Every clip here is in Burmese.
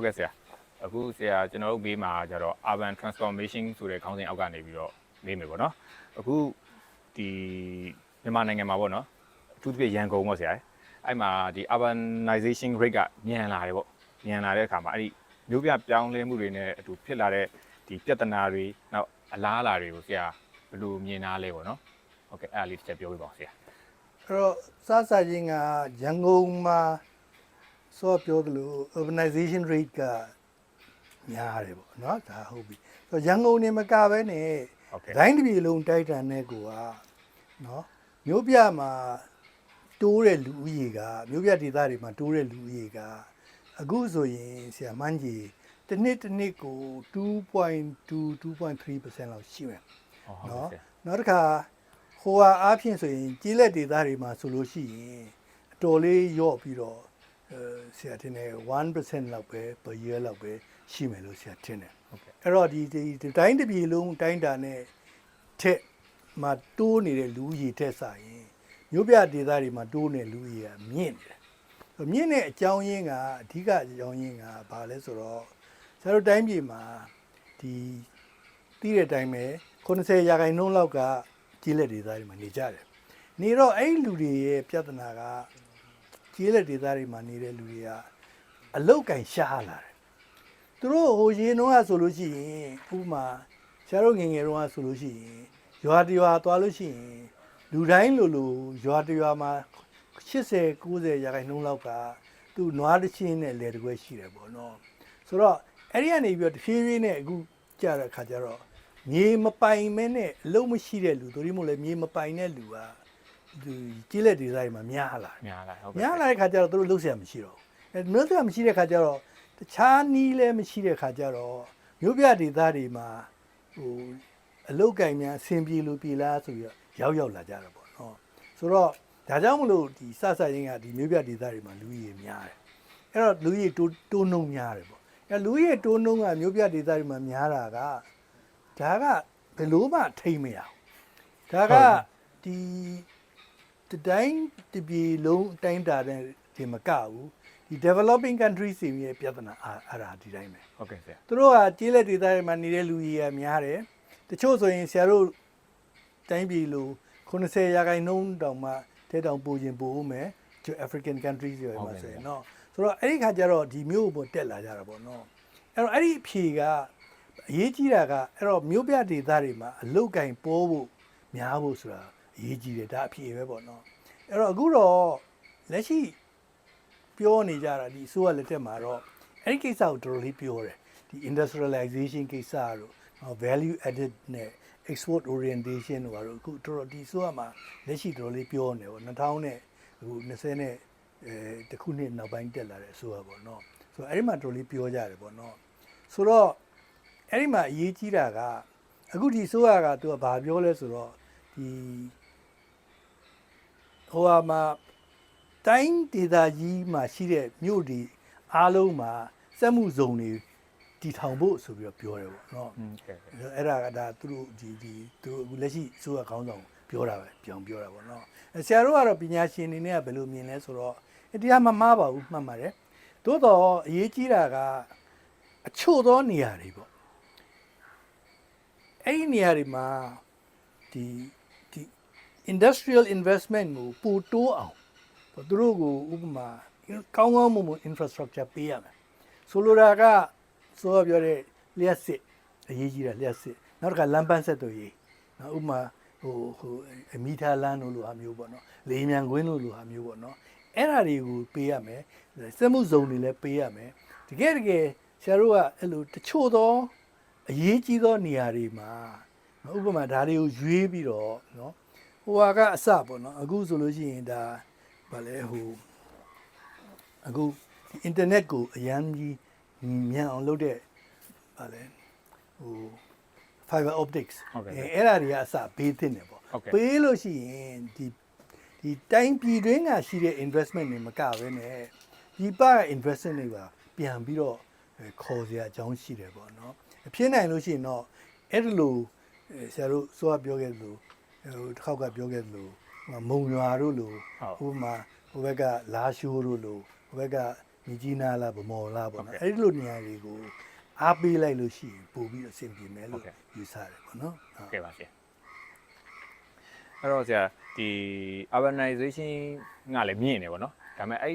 ဟုတ်ကဲ့ဆရာအခုဆရာကျွန်တော်တို့ဘေးမှာကျတော့ urban transformation ဆိုတဲ့ခေါင်းစဉ်အောက်ကနေပြီးတော့မေးမယ်ပေါ့နော်အခုဒီမြန်မာနိုင်ငံမှာပေါ့နော်အထူးသဖြင့်ရန်ကုန်ပေါ့ဆရာအဲ့မှာဒီ urbanization rate ကမြန်လာတယ်ပေါ့မြန်လာတဲ့အခါမှာအဲ့ဒီမျိုးပြပြောင်းလဲမှုတွေနဲ့အတူဖြစ်လာတဲ့ဒီပြဿနာတွေနောက်အလားအလာတွေကိုဆရာဘယ်လိုမြင်နာလဲပေါ့နော်ဟုတ်ကဲ့အဲ့ဒါလေးတစ်ချက်ပြောပြပါဦးဆရာအဲ့တော့စားစာချင်းကရန်ကုန်မှာ စောပြောသလို urbanization rate ကများတယ်ပေါ့နော်ဒါဟုတ်ပြီဆိုတော့ရန်ကုန်နေမကပဲနဲ့ဟုတ်ကဲ့ဒိုင်းတစ်ပြည်လုံးတိုက်တန်တဲ့ကိုကနော်မြို့ပြမှာတိုးတဲ့လူဦးရေကမြို့ပြဒေသတွေမှာတိုးတဲ့လူဦးရေကအခုဆိုရင်ဆရာမန်းကြီးတစ်နှစ်တစ်နှစ်ကို2.2 2.3%လောက်ရှိမယ်ဟုတ်နော်ကဲ့ဆရာနောက်တစ်ခါဟိုဟာအားဖြင့်ဆိုရင်ကြီးလက်ဒေသတွေမှာဆိုလို့ရှိရင်အတော်လေးရော့ပြီးတော့အဲ ဆရာတင်တယ်1%လောက်ပဲ per year လောက်ပဲရှိမယ်လို့ဆရာတင်တယ်ဟုတ်ကဲ့အဲ့တော့ဒီဒီဒီတိုင်းတစ်ပြည်လုံးတိုင်းတာနဲ့ထက်မှာတိုးနေတဲ့လူဦးရေထက်စာရင်မြို့ပြဒေသတွေမှာတိုးနေတဲ့လူဦးရေကမြင့်နေတယ်ဆိုမြင့်တဲ့အကြောင်းရင်းကအဓိကအကြောင်းရင်းကဘာလဲဆိုတော့ဆရာတို့တိုင်းပြည်မှာဒီတည်တဲ့အတိုင်းပဲ90ရာခိုင်နှုန်းလောက်ကကြီးလက်ဒေသတွေမှာနေကြတယ်နေတော့အဲ့ဒီလူတွေရဲ့ပြဿနာက ကြီးလက်ဒေသတွေမှာနေတဲ့လူတွေကအလုတ်ကင်ရှားလာတယ်သူတို့ဟိုရင်တော့ဆိုလို့ရှိရင်ဥပမာဆရာတို့ငယ်ငယ်တော့ဆိုလို့ရှိရင်ရွာတရွာသွားလို့ရှိရင်လူတိုင်းလိုလိုရွာတရွာမှာ80 90ရာခိုင်နှုန်းလောက်ကသူနွားတစ်ချင်းနဲ့လေတကွဲရှိတယ်ပေါ့နော်ဆိုတော့အဲ့ဒီကနေပြီးတော့တဖြည်းဖြည်းနဲ့အခုကြာတဲ့ခါကျတော့မြေမပိုင်မဲနဲ့အလုံးမရှိတဲ့လူတို့ဒီမို့လဲမြေမပိုင်တဲ့လူက ဒီကြီးလက်ဒေသတွေမှာများလာတယ်များလာဟုတ်ကဲ့များလာတဲ့ခါကျတော့သူတို့လှုပ်ရှားမရှိတော့ဘူးအဲလှုပ်ရှားမရှိတဲ့ခါကျတော့တခြားနီးလည်းမရှိတဲ့ခါကျတော့မြို့ပြဒေသတွေမှာဟိုအလုတ်ကင်များအဆင်ပြေလို့ပြေလားဆိုပြီးတော့ရောက်ရောက်လာကြတာပေါ့နော်ဆိုတော့ဒါကြောင့်မလို့ဒီစစချင်းကဒီမြို့ပြဒေသတွေမှာလူကြီးများတယ်အဲ့တော့လူကြီးတိုးတိုးနှုံများတယ်ပေါ့အဲလူကြီးတိုးနှုံကမြို့ပြဒေသတွေမှာများတာကဒါကဘယ်လို့မှထိမ့်မရဘူးဒါကဒီ တတိုင်းတပြည်လုံးအတိုင်းတာတဲ့ဒီမကဘူးဒီ developing country စီရဲ့ပြဿနာအရာဒီတိုင်းပဲဟုတ်ကဲ့ဆရာသူတို့ကကျေးလက်ဒေသတွေမှာနေတဲ့လူကြီးရများတယ်တချို့ဆိုရင်ဆရာတို့တိုင်းပြည်လို90ရာခိုင်နှုန်းတောင်မှတဲတောင်ပိုရင်ပိုဦးမယ်ကျ African countries တွေမှာဆိုရင်နော်ဆိုတော့အဲ့ဒီခါကျတော့ဒီမျိုးပေါ်တက်လာကြတာပေါ့နော်အဲ့တော့အဲ့ဒီဖြေကအရေးကြီးတာကအဲ့တော့မြို့ပြဒေသတွေမှာအလုတ်ကင်ပိုးဖို့များဖို့ဆိုတာ ရေးကြည့်တယ်ဒါအဖြစ်ပဲပေါ့နော်အဲ့တော့အခုတော့လက်ရှိပြောနေကြတာဒီအစိုးရလက်ထက်မှာတော့အဲ့ဒီကိစ္စကိုတော်တော်လေးပြောတယ်ဒီ industrialization ကိစ္စတို့ value added နဲ့ export orientation တို့ကတော့အခုတော်တော်ဒီဆိုရမှာလက်ရှိတော်တော်လေးပြောနေပေါ့2000နဲ့အခု20နဲ့အဲတခုနှစ်နောက်ပိုင်းတက်လာတဲ့အဆိုရပေါ့နော်ဆိုတော့အဲ့ဒီမှာတော်တော်လေးပြောကြတယ်ပေါ့နော်ဆိုတော့အဲ့ဒီမှာအရေးကြီးတာကအခုဒီဆိုရကသူကဘာပြောလဲဆိုတော့ဒီ ဟိုဟာမှာတိုင်းဒေသကြီးမှာရှိတဲ့မြို့ဒီအားလုံးမှာစက်မှုဇုံတွေတည်ထောင်ဖို့ဆိုပြီးတော့ပြောတယ်ပေါ့နော်อืมဟုတ်ကဲ့အဲ့ဒါကဒါသူတို့ဒီဒီသူတို့အခုလက်ရှိအစိုးရခေါင်းဆောင်ပြောတာပဲပြောင်းပြောတာပေါ့နော်အဲဆရာတို့ကတော့ပညာရှင်အနေနဲ့ကဘယ်လိုမြင်လဲဆိုတော့အဲတရားမမှားပါဘူးမှတ်ပါတယ်သို့တော့အရေးကြီးတာကအချို့သောနေရာတွေပေါ့အဲ့ဒီနေရာတွေမှာဒီဒီ industrial investment ကိုပိုတိုးအောင်ပေါ့သူတို့ကိုဥပမာကောင်းကောင်းမွန်မွန် infrastructure ပေးရမယ်ဆိုလိုတာကဆိုတော့ပြောတဲ့လျှက်စစ်အရေးကြီးတာလျှက်စစ်နောက်တစ်ခါလမ်းပန်းဆက်သွယ်ရေးနော်ဥပမာဟိုဟိုအမီထာလမ်းလို့လိုဟာမျိုးပေါ့နော်လေယာဉ်မြန်ကွင်းလို့လိုဟာမျိုးပေါ့နော်အဲ့ဓာတွေကိုပေးရမယ်စက်မှုဇုံတွေလည်းပေးရမယ်တကယ်တကယ်ဆရာတို့ကအဲ့လိုတချို့သောအရေးကြီးသောနေရာတွေမှာနော်ဥပမာဒါတွေကိုရွေးပြီးတော့နော် ဟိုဟာကအစပေါ့နော်အခုဆိုလို့ရှိရင်ဒါဗာလဲဟိုအခုဒီ internet ကိုအရန်ကြီးမြန်အောင်လုပ်တဲ့ဗာလဲဟို fiber optics ဟုတ်ကဲ့အဲအဲ့ဒါတွေကအစပေးသင့်တယ်ပေါ့ဟုတ်ကဲ့ပေးလို့ရှိရင်ဒီဒီတိုင်းပြည်တွင်းကရှိတဲ့ investment တွေမကဘဲနဲ့ဒီပက investment တွေပါပြန်ပြီးတော့အဲခေါ်စရာအကြောင်းရှိတယ်ပေါ့နော်အဖြစ်နိုင်လို့ရှိရင်တော့အဲ့ဒီလိုအဲဆရာတို့စောပြောခဲ့သလို ဟိုတစ်ခေါက်ကပြောခဲ့သလိုဟိုမုံရွာတို့လိုဟုတ်ဥပမာဟိုဘက်ကလာရှိုးတို့လိုဟိုဘက်ကမြကြီးနားလားဗမော်လားပေါ့နော်အဲ့ဒီလိုနေရာတွေကိုအားပေးလိုက်လို့ရှိရင်ပို့ပြီးအဆင်ပြေမယ်လို့ယူဆတယ်ပေါ့နော်ဟုတ်ကဲပါဆရာအဲ့တော့ဆရာဒီ urbanization ကလည်းမြင့်နေပေါ့နော်ဒါပေမဲ့အဲ့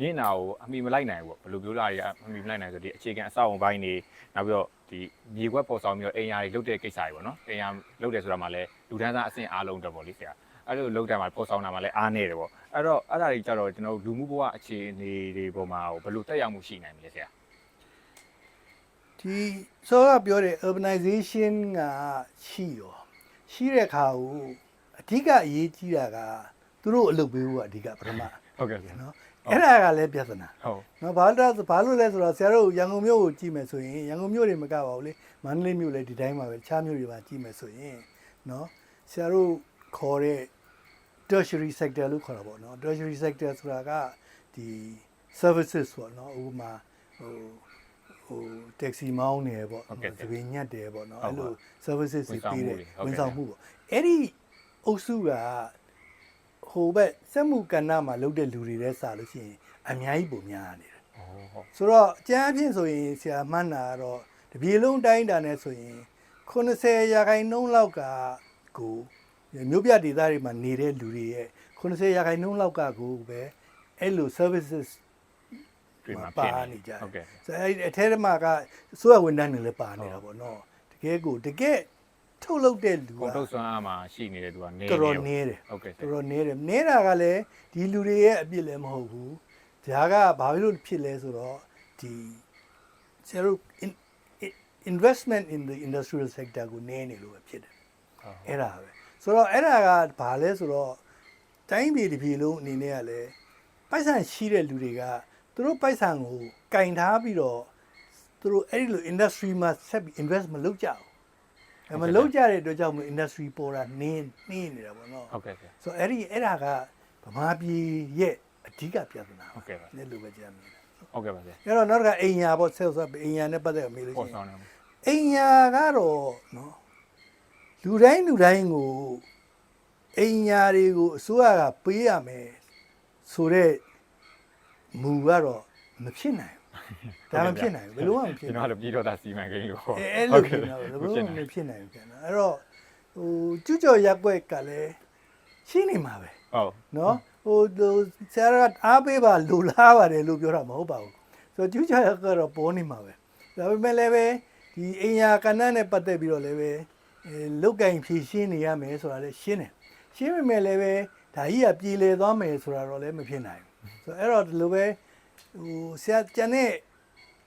မြင့်တာကိုအမိမလိုက်နိုင်ဘူးပေါ့ဘယ်လိုပြောလာရအမိမလိုက်နိုင်ဆိုဒီအခြေခံအဆောက်အုံပိုင်းနေနောက်ပြီးတော့ဒီမြေကွက်ပေါ်ဆောင်ပြီးတော့အိမ်ယာတွေလုတ်တဲ့ကိစ္စတွေပေါ့နော်အိမ်ယာလုတ်တယ်ဆိုတာမှလည်း လူတန်းစားအဆင့်အားလုံးတော့ပေါ့လေဆရာအဲ့လိုလုတ်တယ်မှာပေါ်ဆောင်တာမှလည်းအားနေတယ်ပေါ့အဲ့တော့အဲ့ဒါတွေကြတော့ကျွန်တော်တို့လူမှုဘဝအခြေအနေတွေပေါ်မှာဘယ်လိုတက်ရောက်မှုရှိနိုင်မလဲဆရာဒီစောကပြောတဲ့ urbanization ကရှိရောရှိတဲ့အခါကိုအဓိကအရေးကြီးတာကသူတို့အလုပ်ပေးဖို့ကအဓိကပထမဟုတ်ကဲ့ဆရာနော်အဲ့ဒါကလည်းပြဿနာဟုတ်နော်ဘာလို့လဲဘာလို့လဲဆိုတော့ဆရာတို့ရန်ကုန်မြို့ကိုကြည့်မယ်ဆိုရင်ရန်ကုန်မြို့တွေမကပါဘူးလေမန္တလေးမြို့လည်းဒီတိုင်းပါပဲတခြားမြို့တွေမှာကြည့်မယ်ဆိုရင် နော်ဆရာတို့ခေါ်တဲ့ tertiary sector လို့ခေါ်တာပေါ့နော် tertiary sector ဆိုတာကဒီ services ပေါ့နော်ဥပမာဟိုဟို taxi မောင်းနေပေါ့နော်သပင်ညက်တယ်ပေါ့နော်အဲ့လို services တွေပေးတယ်ဝန်ဆောင်မှုပေါ့အဲ့ဒီအုပ်စုကဟိုဘက်စက်မှုကဏ္ဍမှာလုပ်တဲ့လူတွေလည်းစာလို့ရှိရင်အများကြီးပုံများနေတယ်ဟုတ်ဆိုတော့အကျန်းအဖြစ်ဆိုရင်ဆရာမှန်းတာကတော့တပြေလုံးတိုင်းတာနဲ့ဆိုရင် 80ရာခိုင်နှုန်းလောက်ကကိုမြို့ပြဒေသတွေမှာနေတဲ့လူတွေရဲ့80ရာခိုင်နှုန်းလောက်ကကိုပဲအဲ့လို services တွေမှာပါဖြစ်နေကြတယ်ဟုတ်ကဲ့ဆိုတော့အဲ့ဒီအထဲမှာကစိုးရဝန်ထမ်းတွေလည်းပါနေတာပေါ့နော်တကယ်ကိုတကယ်ထုတ်လုပ်တဲ့လူကကုန်ထုတ်စွမ်းအားမှာရှိနေတဲ့သူကနေတော်တော်နေတယ်ဟုတ်ကဲ့ဆရာတော်တော်နေတယ်နေတာကလည်းဒီလူတွေရဲ့အပြစ်လည်းမဟုတ်ဘူးဒါကဘာဖြစ်လို့ဖြစ်လဲဆိုတော့ဒီဆရာတို့ in- in- investment in the industrial sector ကိုနည်းနေလို့ပဲဖြစ်တယ်အဲ့ဒါပဲဆိုတော့အဲ့ဒါကဘာလဲဆိုတော့တိုင်းပြည်တစ်ပြည်လုံးအနေနဲ့ကလည်းပိုက်ဆံရှိတဲ့လူတွေကသူတို့ပိုက်ဆံကိုကင်ထားပြီးတော့သူတို့အဲ့ဒီလို industry မှာဆက်ပြီး invest မလုပ်ကြဘူးအဲ့မလုပ်ကြတဲ့အတွက်ကြောင့်မို့ industry ပေါ်တာနင်းနင်းနေတာပေါ့နော်ဟုတ်ကဲ့ဆရာဆိုတော့အဲ့ဒီအဲ့ဒါကဗမာပြည်ရဲ့အဓိကပြဿနာဟုတ်ကဲ့ပါလည်းလိုပဲကြမ်းမြင်တယ်ဟုတ်ကဲ့ပါဆရာအဲ့တော့နောက်တစ်ခါအိမ်ယာပေါ့ဆက်ဆက်အိမ်ယာနဲ့ပတ်သက်ပြီးမေးလို့ပေါ်ရှိရဆောင်င်နေမှာ အိမ်ယာကတော့နော်လူတိုင်းလူတိုင်းကိုအိမ်ယာတွေကိုအစိုးရကပေးရမယ်ဆိုတော့မူကတော့မဖြစ်နိုင်ဘူးဒါမဖြစ်နိုင်ဘူးဘယ်လိုမှမဖြစ်ကျွန်နိုင်တော်ကလည်းပြီးတော့ဒါစီမံကိန်းလို့ဘူးအဲအဲ့လိုဖြစ်နေတာဘယ်လိုမှမဖြစ်နိုင်ဘူးပြန်တော့အဲ့တော့ဟိုကျွကြော်ရက်ွက်ကလည်းရှိနေမှာပဲဟုတ်နော်ဟိုဟိုဆရာကအားပေးပါလူလားပါတယ်လို့ပြောတာမဟုတ်ပါဘူးဆိုတော့ကျူးချရကတော့ပေါ်နေမှာပဲဒါပေမဲ့လည်းပဲ ဒီအိမ်ယာကဏ္ဍနဲ့ပတ်သက်ပြီးတော့လည်းပဲအဲလုတ်ကင်ဖြည့်ရှင်းနေရမယ်ဆိုတာလည်းရှင်းတယ်ရှင်းပေမဲ့လည်းပဲဒါကြီးကပြည်လေသွားမယ်ဆိုတာတော့လည်းမဖြစ်နိုင်ဘူးဆိုတော့အဲ့တော့ဒီလိုပဲဟိုဆရာကျန်တဲ့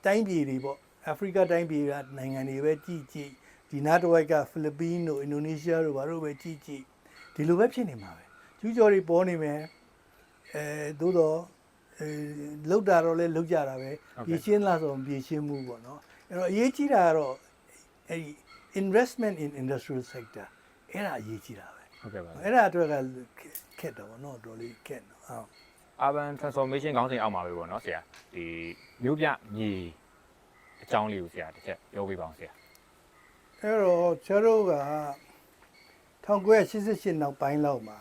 တိုင်းပြည်တွေပေါ့အာဖရိကတိုင်းပြည်ကနိုင်ငံတွေပဲကြည့်ကြည့်ဒီနားတစ်ဝိုက်ကဖိလစ်ပင်းတို့အင်ဒိုနီးရှားတို့ဘာလို့ပဲကြည့်ကြည့်ဒီလိုပဲဖြစ်နေမှာပဲကျူးကျော်တွေပေါ်နေမယ်အဲသို့တော့အဲလောက်တာတော့လဲလောက်ကြတာပဲပြည်ရှင်းလားဆိုရင်ပြည်ရှင်းမှုပေါ့နော် အဲ့တော့အရေးကြီးတာကတော့အဲ့ဒီ investment in industrial sector အဲ့ဒါအရေးကြီးတာပဲဟုတ်ကဲ့ပါအဲ့ဒါအတွက်ကခက်တော့ဗောနော်တော်လေးခက်တော့ဟုတ် urban transformation ခေါင်းစဉ်အောက်မှာပဲပေါ့နော်ဆရာဒီမြို့ပြမြေအကြောင်းလေးကိုဆရာတစ်ချက်ပြောပြပါအောင်ဆရာအဲ့တော့ကျတို့က1988နောက်ပိုင်းလောက်မှာ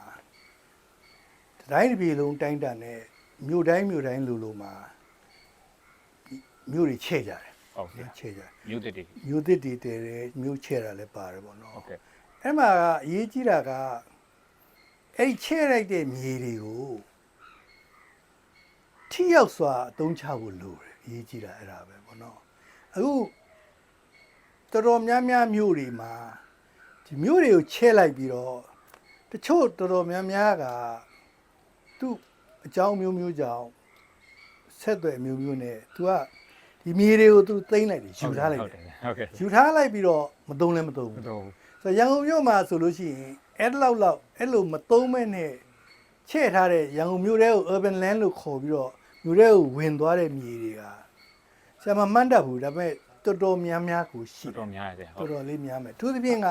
တိုင်းတစ်ပြည်လုံးတိုင်းတာနဲ့မြို့တိုင်းမြို့တိုင်းလူလူမှာမြို့တွေချဲ့ကြတယ် ဟုတ်ဆရာချဲ့ကြတယ်မြို့တစ်တွေမြို့သစ်တွေတည်တယ်မြို့ချဲ့တာလည်းပါတယ်ပေါ့နော်ဟုတ်ကဲ့အဲ့မှာကအရေးကြီးတာကအဲ့ဒီချဲ့လိုက်တဲ့မြေတွေကိုထိရောက်စွာအသုံးချဖို့လိုတယ်အရေးကြီးတာအဲ့ဒါပဲပေါ့နော်အခုတော်တော်များများမြို့တွေမှာဒီမြို့တွေကိုချဲ့လိုက်ပြီးတော့တချို့တော်တော်များများကသူ့အကြောင်းမျိုးမျိုးကြောင့်ဆက်သွယ်မျိုးမျိုးနဲ့ तू က ဒီမြေတွေကို तू သိမ့်လိုက်တယ်ယူထားလိုက်တယ်ဟုတ်ကဲ့ယူထားလိုက်ပြီးတော့မသုံးလည်းမသုံးမဘူးတော်ဆိုတော့ရန်ကုန်မြို့မှာဆိုလို့ရှိရင်အဲ့လောက်လောက်အဲ့လိုမသုံးမဲ့နဲ့ချဲ့ထားတဲ့ရန်ကုန်မြို့ထဲကို urban land လို့ခေါ်ပြီးတော့မြို့ထဲကိုဝင်သွားတဲ့မြေတွေကဆရာမမှတ်တတ်ဘူးဒါပေမဲ့တော်တော်များများကိုရှိတော်တယ်တော်များတယ်ဆရာဟုတ်တော်တော်လေးများမယ်သူသဖြင့်က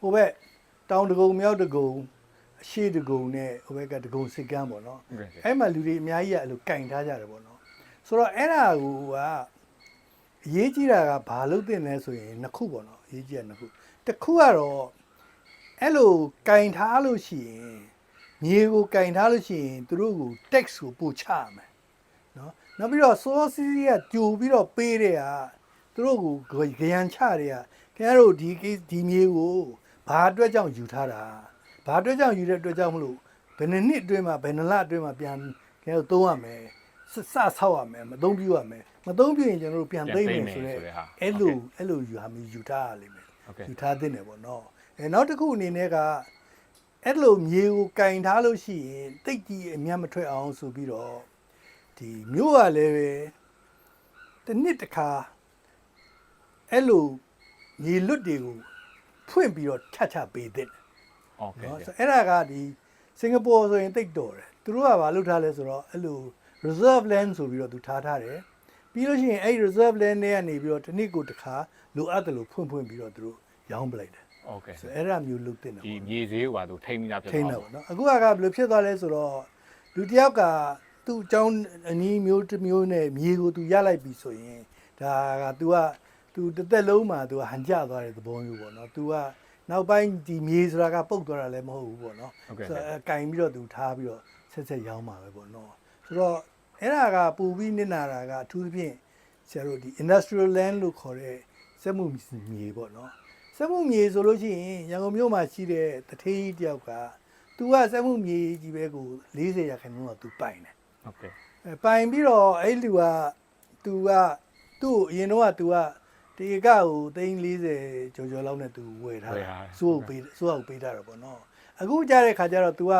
ဟိုဘက်တောင်တကုံမြောက်တကုံအရှိတကုံနဲ့ဟိုဘက်ကတကုံစစ်ကမ်းပေါ့နော်ဟုတ်ကဲ့ဆရာအဲ့မှာလူတွေအများကြီးကအဲ့လိုကင်ထားကြတယ်ပေါ့နော်ဆိုတော့အဲ့ဒါကိုက အရေးကြီးတာကဘာလို့တင်လဲဆိုရင်နှစ်ခုပေါ့နော်အရေးကြီးတာနှစ်ခုတစ်ခုကတော့အဲ့လိုကင်ထားလို့ရှိရင်မြေကိုကင်ထားလို့ရှိရင်သူတို့ကို tax ကိုပို့ချရမယ်နော်နောက်ပြီးတော့ source ကကြိုပြီးတော့ပေးတဲ့ဟာသူတို့ကိုကြရန်ချတဲ့ဟာခင်ဗျားတို့ဒီ case ဒီမြေကိုဘာအတွက်ကြောင့်ယူထားတာဘာအတွက်ကြောင့်ယူတဲ့အတွက်ကြောင့်မလို့ဘယ်နှစ်နှစ်အတွင်းမှာဘယ်နှစ်လအတွင်းမှာပြန်ခင်ဗျားတို့သုံးရမယ် စစဆောက်ရမယ်မသုံးပြရမယ်မသုံးပြရင်ကျွန်တော်တို့ပြန်သိမ့်မယ်ဆိုတော့အဲ့လိုအဲ့လိုယူဟာမယူထားရလိမ့်မယ် ဟုတ်ကဲ့ ယူထားသင့်တယ်ပေါ့နော်အဲနောက်တစ်ခုအနေနဲ့ကအဲ့လိုမြေကိုကင်ထားလို့ရှိရင်တိတ်ကြီးအမြတ်မထွက်အောင်ဆိုပြီးတော့ဒီမြို့ကလည်းပဲတစ်နှစ်တစ်ခါအဲ့လိုမြေလွတ်တွေကိုဖွင့်ပြီးတော့ထတ်ချပေးသင့်တယ် โอเค နော်ဆိုအဲ့ဒါကဒီစင်ကာပူဆိုရင်တိတ်တော်တယ်သူတို့ကဘာလုပ်ထားလဲဆိုတော့အဲ့လို reserve land ဆိုပြီးတော့သူထားထားတယ်ပြီးလို့ရှိရင်အဲ့ဒီ reserve land တွေကနေပြီးတော့တစ်နှစ်ကိုတစ်ခါလိုအပ်တယ်လို့ဖွင့်ဖွင့်ပြီးတော့သူတို့ရောင်းပလိုက်တယ် โอเค ဆိုအဲ့ဒါမျိုးလုပ်တင်တယ် ဒီ ပေါ့ မြေဈေးကိုပါသူထိမ့်ပြီးသားဖြစ် ထိ သွား န်း ပါ တော့ပေါ့နော်အခုကကဘယ်လိုဖြစ်သွားလဲဆိုတော့လူတစ်ယောက်ကသူ့အကြောင်းအနည်းမျိုးတစ်မျိုးနဲ့မြေကိုသူရလိုက်ပြီဆိုရင်ဒါက तू က तू တစ်သက်လုံးမှာ तू ဟန်ကြသွားတဲ့သဘောမျိုးပေါ့နော် तू ကနောက်ပိုင်းဒီမြေဆိုတာကပုတ်သွားတာလည်းမဟုတ်ဘူးပေါ့နော် ဟုတ်ကဲ့ ဆိုတော့အဲကင်ပြီးတော့ तू ထားပြီးတော့ဆက်ဆက်ရောင်းမှာပဲပေါ့နော်ဆိုတော့ အဲ့ဒါကပူပြီးနစ်နာတာကအထူးသဖြင့်ဆရာတို့ဒီ industrial land လို့ခေါ်တဲ့စက်မှုမြေပေါ့နော်စက်မှုမြေဆိုလို့ရှိရင်ရန်ကုန်မြို့မှာရှိတဲ့တထေးကြီးတယောက်ကသူကစက်မှုမြေကြီးပဲကို40ရာခိုင်နှုန်းကသူပိုင်တယ်ဟုတ်ကဲ့အဲပိုင်ပြီးတော့အဲ့လူကသူကသူ့အရင်တော့ကသူကတေကကို340ကျော်ကျော်လောက်နဲ့သူဝယ်ထားတယ်စိုးဟုတ်ပေးစိုးဟုတ်ပေးတာတော့ပေါ့နော်အခုကြားတဲ့ခါကျတော့ तू က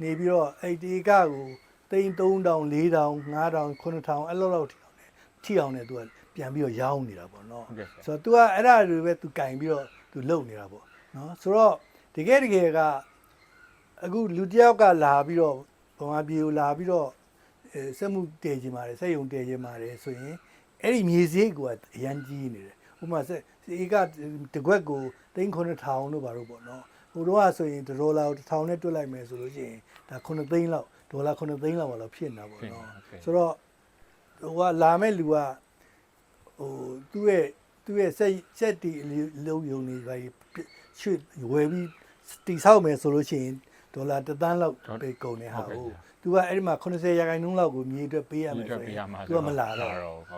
နေပြီးတော့အဲ့တေကကို 33000 4000 5000 9000အဲ့လောက်လောက်ထိအောင်နဲ့ထိအောင်နဲ့ तू ကပြန်ပြီးတော့ရောင်းနေတာပေါ့နော် ဟုတ်ကဲ့ ဆိုတော့ तू ကအဲ့ဒါတွေပဲ तू ကင်ပြီးတော့ तू လုပ်နေတာပေါ့နော်ဆိုတော့တကယ်တကယ်ကအခုလူတစ်ယောက်ကလာပြီးတော့ဗမာပြည်ကိုလာပြီးတော့အဲစက်မှုတည်ခြင်းပါတယ်စက်ယုံတည်ခြင်းပါတယ်ဆိုရင်အဲ့ဒီမြေစည်းကအရန်ကြီးနေတယ်ဥပမာစက်အေကတကွက်ကို3900လို့ပါတော့ပေါ့နော်ဟိုတော့ကဆိုရင်ဒေါ်လာကို1000နဲ့တွက်လိုက်မယ်ဆိုလို့ရှိရင်ဒါ9သိန်းလောက် ဒေါ်လာ9သိန်းလောက်တော့ဖြစ်နေတာပေါ့နော်ဆိုတော့ဟိုကလာမဲ့လူက ဟိုသူ့ရဲ့သူ့ရဲ့စက်စက်တီလုံးယုံနေပါရွှေ့ဝယ်ပြီးတိဆောက်မယ်ဆိုလို့ရှိရင်ဒေါ်လာတစ်သန်းလောက်ပေးကုန်နေဟာဟုတ်သူကအဲ့ဒီမှာ80ရာခိုင်နှုန်းလောက်ကိုမြေအတွက်ပေးရမယ်ဆိုရင်သူကမလာတော့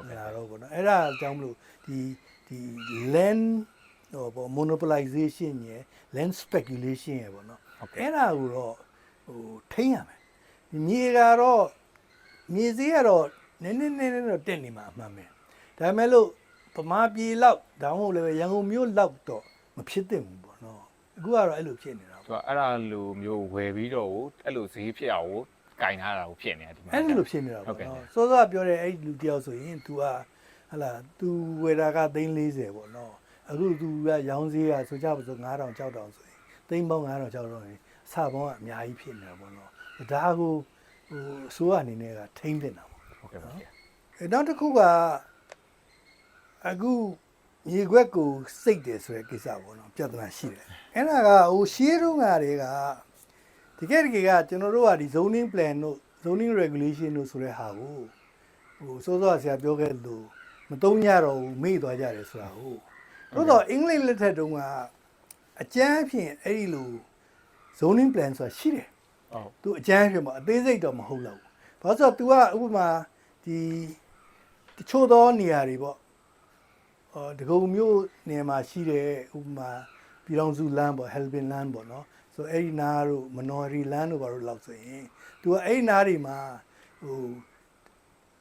မလာတော့ဘူးเนาะအဲ့ဒါအကြောင်းမလို့ဒီဒီ land ဟိုပေါ့ monopolization ရယ် land speculation ရယ်ပေါ့เนาะ ဟုတ်ကဲ့ အဲ့ဒါကိုတော့ဟိုထိန်းရမယ်ဒီ မြေကတော့မြေစည်းကတော့နည်းနည်းနည်းနည်းတော့တက်နေမှာအမှန်ပဲဒါပေမဲ့လို့ဗမာပြည်လောက်ဒါမှမဟုတ်လည်းပဲရန်ကုန်မြို့လောက်တော့မဖြစ်သင့်ဘူးပေါ့နော်အခုကတော့အဲ့လိုဖြစ်နေတာ သူကအဲ့ဒါလိုမျိုးဝယ်ပြီးတော့ကိုအဲ့လိုဈေးဖြစ်အောင်ကိုကင်ထားတာကိုဖြစ်နေတာဒီမှာ အဲ့လိုဖြစ်နေတာ ဟုတ် ပေါ့ ကဲ့ နော်စောစောကပြောတဲ့အဲ့လူတယောက်ဆိုရင် तू ကဟလာ तू ဝယ်တာက340ပေါ့နော်အခု तू ကရောင်းဈေးကဆိုကြပါစို့9000 6000ဆိုရင်သိန်းပေါင်း9000 6000ရင်အစပေါင်းကအများကြီးဖြစ်နေတာပေါ့နော် ဒါကိုဟိုအစိုးရအနေနဲ့ကထိမ့်တင်တာပေါ့ဟုတ်ကဲ့ပါဗျာအဲနောက်တစ်ခုကအခုမြေခွက်ကိုစိတ်တယ်ဆိုတဲ့ကိစ္စပေါ့နော်ပြဿနာရှိတယ်အဲ့ဒါကဟိုရှေးတုန်းကတည်းကတကယ်တကယ်ကကျွန်တော်တို့ကဒီ zoning plan တို့ zoning regulation တို့ဆိုတဲ့ဟာကိုဟိုစိုးစောဆရာပြောခဲ့လို့မတုံးကြတော့ဘူးမေ့သွားကြတယ်ဆိုတာဟုတ်တို့တော့အင်္ဂလိပ်လက်ထက်တုန်းကအကျမ်းဖြင့်အဲ့ဒီလို zoning plan ဆိုတာရှိတယ် ဟုတ်သူအကျန်းဖြစ်မှာအသေးစိတ်တော့မဟုတ်တော့ဘူး။ဘာလို့ဆိုတော့ तू ကဥပမာဒီတချို့သောနေရာတွေပေါ့။အော်ဒဂုံမျိုးနေရာမှာရှိတဲ့ဥပမာပြည်တော်စုလမ်းပေါ့ Helping Land ပေါ့နော်။ဆိုအဲ့ဒီနားတို့မနော်ရီလမ်းတို့ဘာလို့လောက်ဆိုရင် तू ကအဲ့ဒီနားတွေမှာဟို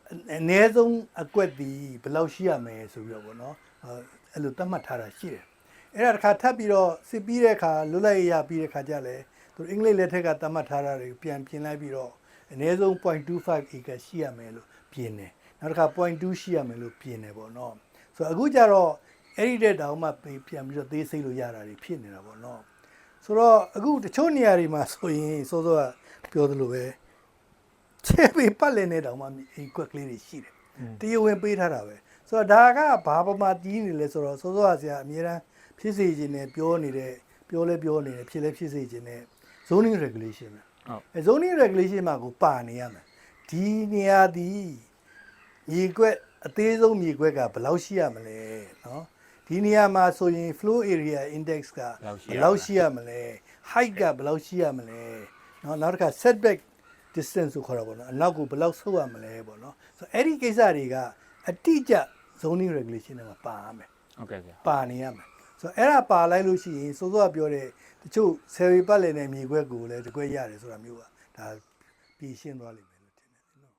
အအနည်းဆုံးအကွက်ဒီဘယ်လောက်ရှိရမယ်ဆိုပြီးတော့ပေါ့နော်။အဲအဲ့လိုသတ်မှတ်ထားတာရှိတယ်။အဲ့ဒါတစ်ခါထပ်ပြီးတော့စစ်ပြီးတဲ့အခါလွတ်လပ်ရေးရပြီးတဲ့အခါကျလဲ သူအင်္ဂလိပ်လက်ထက်ကသတ်မှတ်ထားတာတွေကိုပြန်ပြင်လိုက်ပြီးတော့အနည်းဆုံး0.25 acre ရှိရမယ်လို့ပြင်တယ်။နောက်တစ်ခါ0.2ရှိရမယ်လို့ပြင်တယ်ပေါ့နော်။ဆိုတော့အခုကျတော့အဲ့ဒီတဲ့တောင်မှပြန်ပြီးတော့သေးစိတ်လို့ရတာတွေဖြစ်နေတာပေါ့နော်။ဆိုတော့အခုတချို့နေရာတွေမှာဆိုရင်စောစောကပြောသလိုပဲချဲပေးပတ်လည်နေတောင်မှအိမ်ကွက်ကလေးတွေရှိတယ်။တရားဝင်ပေးထားတာပဲဆိုတော့ဒါကဘာပမာတီးနေလဲဆိုတော့စောစောကဆရာအများအားဖြစ်စေခြင်းနဲ့ပြောနေတဲ့ပြောလဲပြောနေတယ်ဖြစ်လဲဖြစ်စေခြင်းနဲ့ zoning regulation ပဲဟုတ်အဲ zoning regulation မှာကိုပါနေရမယ်ဒီနေရာဒီမြေကွက်အသေးဆုံးမြေကွက်ကဘယ်လောက်ရှိရမလဲနော်ဒီနေရာမှာဆိုရင် flow area index ကဘယ်လောက်ရှိရမလဲ height ကဘယ်လောက်ရှိရမလဲနော်နောက်တစ်ခါ setback distance ကိုခေါ်တာပေါ့နော်အနောက်ကိုဘယ်လောက်ဆုတ်ရမလဲပေါ့နော်ဆိုတော့အဲ့ဒီကိစ္စတွေကအတိအကျ zoning regulation တွေမှာပါရမယ်ဟုတ်ကဲ့ဗျာပါနေရမယ် ဆိုတော့အဲ့ဒါပါလိုက်လို့ရှိရင်စိုးစိုးကပြောတဲ့တချို့ဆယ်ရီပတ်လည်နဲ့မြေခွက်ကိုလည်းတကွက်ရတယ်ဆိုတာမျိုးပါဒါပြည်ရှင်းသွားလိမ့်မယ်